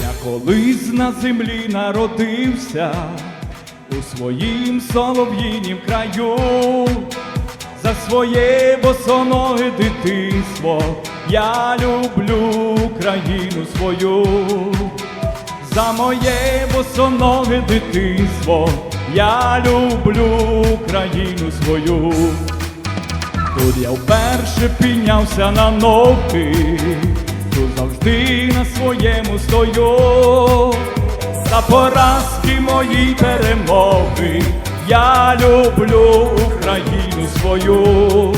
Я колись на землі народився у своїм солов'їнім краю, за своє босоноге дитинство я люблю країну свою, за моє босоноге дитинство я люблю країну свою. Тут я вперше піднявся на ноги, тут завжди на своєму стою. За поразки мої перемоги, я люблю Україну свою.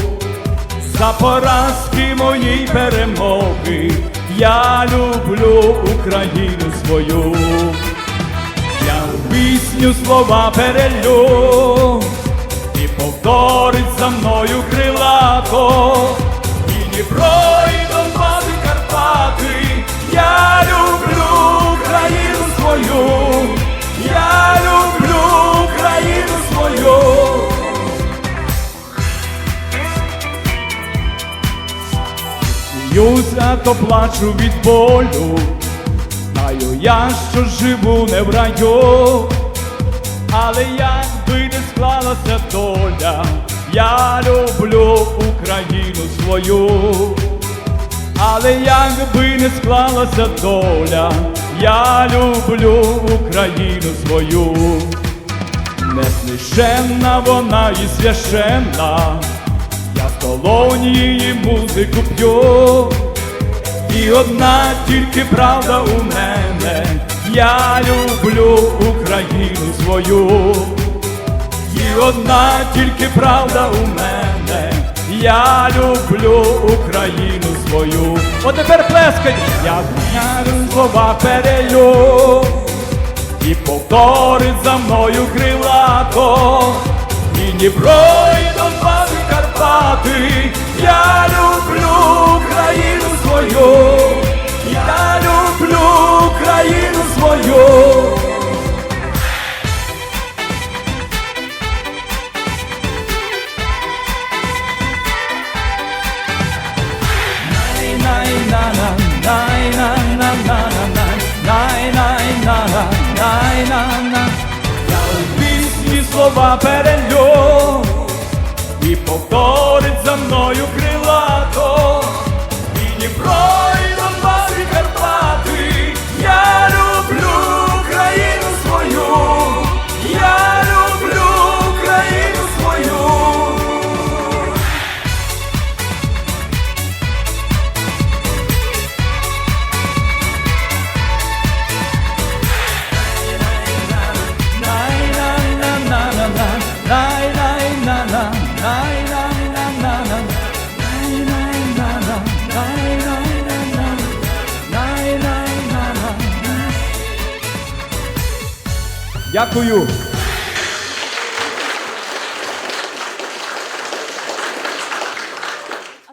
За поразки мої перемоги, я люблю Україну свою. Я в пісню слова перелю повторить за мною крилато, і Дніпро, і Донбас, Карпати, я люблю країну свою, я люблю країну свою. Сміюся, то плачу від болю, знаю я, що живу не в раю. Але не склалася доля, я люблю Україну свою. Але як би не склалася доля, я люблю Україну свою. Неснищенна вона і священна, я в колоні її музику п'ю. І одна тільки правда у мене, я люблю Україну свою. Одна тільки правда у мене, я люблю Україну свою. От тепер плескать, я вняю слова перелю, і повторить за мною крилато, і Дніпро, і Донбас, і Карпати, я люблю країну свою, слова перельот і повторить за мною крилато, і Дніпро, Дякую.